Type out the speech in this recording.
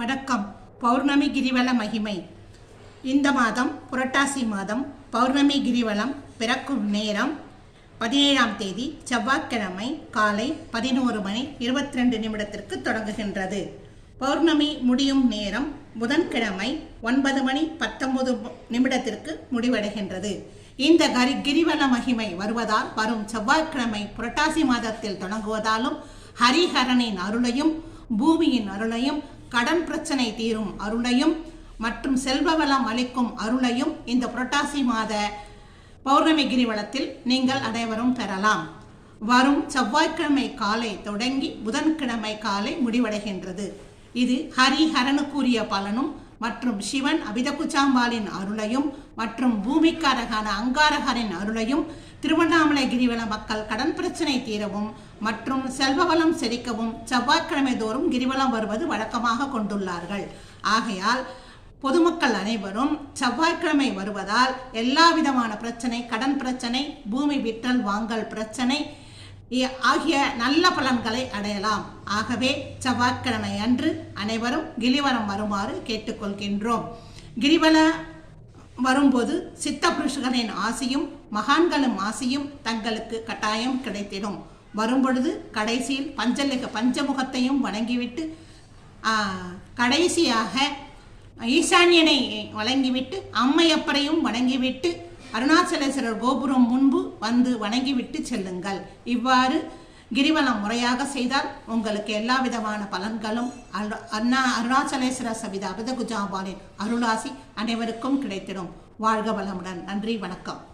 வணக்கம். பௌர்ணமி கிரிவல மகிமை. இந்த மாதம் புரட்டாசி மாதம் பௌர்ணமி கிரிவலம் பிறக்கும் நேரம் பதினேழாம் தேதி செவ்வாய்க்கிழமை காலை பதினோரு மணி இருபத்தி ரெண்டு நிமிடத்திற்கு தொடங்குகின்றது. பௌர்ணமி முடியும் நேரம் புதன்கிழமை ஒன்பது மணி பத்தொன்பது நிமிடத்திற்கு முடிவடைகின்றது. இந்த கரி கிரிவல மகிமை வருவதால் வரும் செவ்வாய்க்கிழமை புரட்டாசி மாதத்தில் தொடங்குவதாலும் ஹரிஹரனின் அருளையும் பூமியின் அருளையும் கடன் பிரச்சனை தீரும் அருளையும் மற்றும் செல்வவளம் அளிக்கும் அருளையும் இந்த புரட்டாசி மாத பௌர்ணமி கிரிவலத்தில் நீங்கள் அனைவரும் பெறலாம். வரும் செவ்வாய்க்கிழமை காலை தொடங்கி புதன்கிழமை காலை முடிவடைகின்றது. இது ஹரிஹரனுக்குரிய பலனும் மற்றும் சிவன் அபிதகுச்சாம்பாலின் அருளையும் மற்றும் பூமிக்காரகான அங்காரகரின் அருளையும் திருவண்ணாமலை கிரிவல மக்கள் கடன் பிரச்சனை தீரவும் மற்றும் செல்வவளம் செழிக்கவும் செவ்வாய்க்கிழமை தோறும் கிரிவலம் வருவது வழக்கமாக கொண்டுள்ளார்கள். ஆகையால் பொதுமக்கள் அனைவரும் செவ்வாய்க்கிழமை வருவதால் எல்லா விதமான பிரச்சனை கடன் பிரச்சனை பூமி விற்றல் வாங்கல் பிரச்சனை ஆகிய நல்ல பலன்களை அடையலாம். ஆகவே செவ்வாய்க்கிழமை அன்று அனைவரும் கிரிவலம் வருமாறு கேட்டுக்கொள்கின்றோம். கிரிவல வரும்போது சித்த புருஷகனின் ஆசியும் மகான்களும் ஆசியும் தங்களுக்கு கட்டாயம் கிடைத்திடும். வரும்பொழுது கடைசியில் பஞ்சலிக பஞ்சமுகத்தையும் வணங்கிவிட்டு கடைசியாக ஈசான்யனை வழங்கிவிட்டு அம்மையப்பரையும் வணங்கிவிட்டு அருணாச்சலேஸ்வரர் கோபுரம் முன்பு வந்து வணங்கிவிட்டு செல்லுங்கள். இவ்வாறு கிரிவலம் முறையாக செய்தால் உங்களுக்கு எல்லா விதமான பலன்களும் அரு- அண்ணா அருணாச்சலேஸ்வர சவிதா அபித குஜாபாலின் அருளாசி அனைவருக்கும் கிடைத்திடும். வாழ்க வளமுடன். நன்றி வணக்கம்.